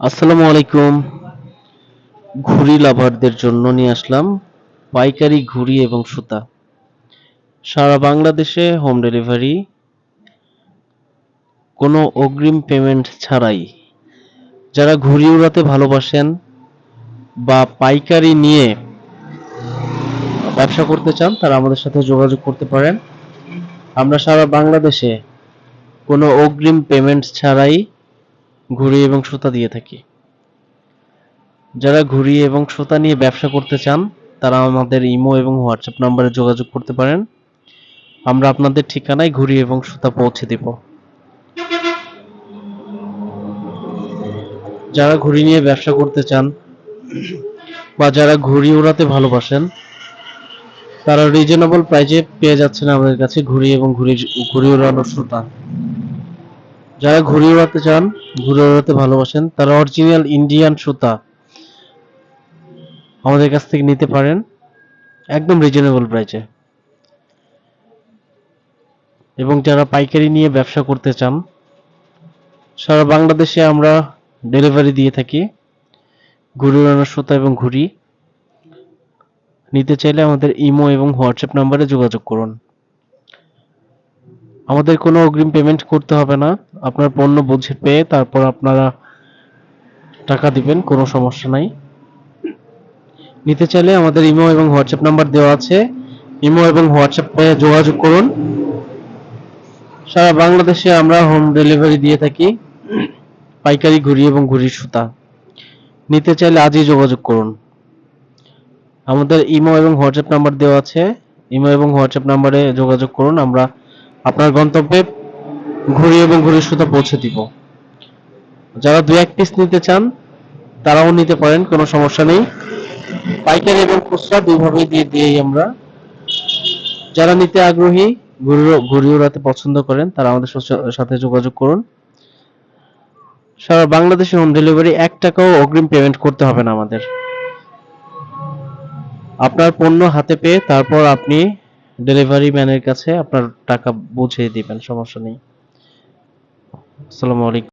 আসসালামু আলাইকুম। ঘুড়ি লাভারদের জন্য নিয়ে আসলাম পাইকারি ঘুড়ি এবং সুতা। সারা বাংলাদেশে হোম ডেলিভারি। কোনো অগ্রিম পেমেন্ট ছাড়াই। যারা ঘুড়ি উড়াতে ভালোবাসেন বা পাইকারি নিয়ে ব্যবসা করতে চান, তারা আমাদের সাথে যোগাযোগ করতে পারেন। আমরা সারা বাংলাদেশে কোনো অগ্রিম পেমেন্ট ছাড়াই ঘুড়ি এবং সুতা দিয়ে থাকি। যারা ঘুড়ি এবং সুতা নিয়ে ব্যবসা করতে চান, তারা আমাদের ইমো এবং হোয়াটসঅ্যাপ নম্বরে যোগাযোগ করতে পারেন। আমরা আপনাদের ঠিকানায় ঘুড়ি এবং সুতা পৌঁছে দেব। যারা ঘুড়ি নিয়ে ব্যবসা করতে চান বা যারা ঘুড়ি ওড়াতে ভালোবাসেন, তারা রিজনেবল প্রাইজে পেয়ে যাচ্ছেন আমাদের কাছে ঘুড়ি এবং ঘুড়ি ঘুড়ি ওড়ানোর সুতা। যারা ঘুড়ি ওড়াতে চান, ঘুরে ওড়াতে ভালোবাসেন, তারা অরিজিনাল ইন্ডিয়ান সুতা আমাদের কাছ থেকে নিতে পারেন, একদম রিজনেবল প্রাইসে এবং যারা পাইকারি নিয়ে ব্যবসা করতে চান, সারা বাংলাদেশে আমরা ডেলিভারি দিয়ে থাকি, ঘুরে ওড়ানোর সুতা এবং ঘুড়ি। নিতে চাইলে আমাদের ইমো এবং হোয়াটসঅ্যাপ নাম্বারে যোগাযোগ করুন। আমাদের কোনো অগ্রিম পেমেন্ট করতে হবে না। আপনার পণ্য বুঝে পেয়ে তারপর আপনারা টাকা দিবেন, কোনো সমস্যা নাই। নিতে চাইলে আমাদের ইমো এবং হোয়াটসঅ্যাপ নাম্বার দেওয়া আছে। ইমো এবং হোয়াটসঅ্যাপে যোগাযোগ করুন। সারা বাংলাদেশে আমরা হোম ডেলিভারি দিয়ে থাকি। পাইকারি ঘুড়ি এবং ঘুড়ির সুতা। নিতে চাইলে আজই যোগাযোগ করুন। আমাদের ইমো এবং হোয়াটসঅ্যাপ নাম্বার দেওয়া আছে। ইমো এবং হোয়াটসঅ্যাপ নাম্বারে যোগাযোগ করুন। আমরা আপনার গন্তব্যে ঘুড়ি এবং ঘুড়ির সুতা পৌঁছে দিব। যারা দু এক পিস নিতে চান, তারাও নিতে পারেন, কোনো সমস্যা নেই। পাইকারি এবং খুচরা দুইভাবেই দিয়ে দিয়েই আমরা। যারা নিতে আগ্রহী ঘুড়ি ওড়াতে পছন্দ করেন, তারা আমাদের সাথে যোগাযোগ করুন। সারা বাংলাদেশে হোম ডেলিভারি এক টাকাও অগ্রিম পেমেন্ট করতে হবে না আমাদের। আপনার পণ্য হাতে পেয়ে তারপর আপনি ডেলিভারি ম্যানের কাছে আপনার টাকা বুঝিয়ে দিবেন সমস্যা নেই। আসসালামু আলাইকুম।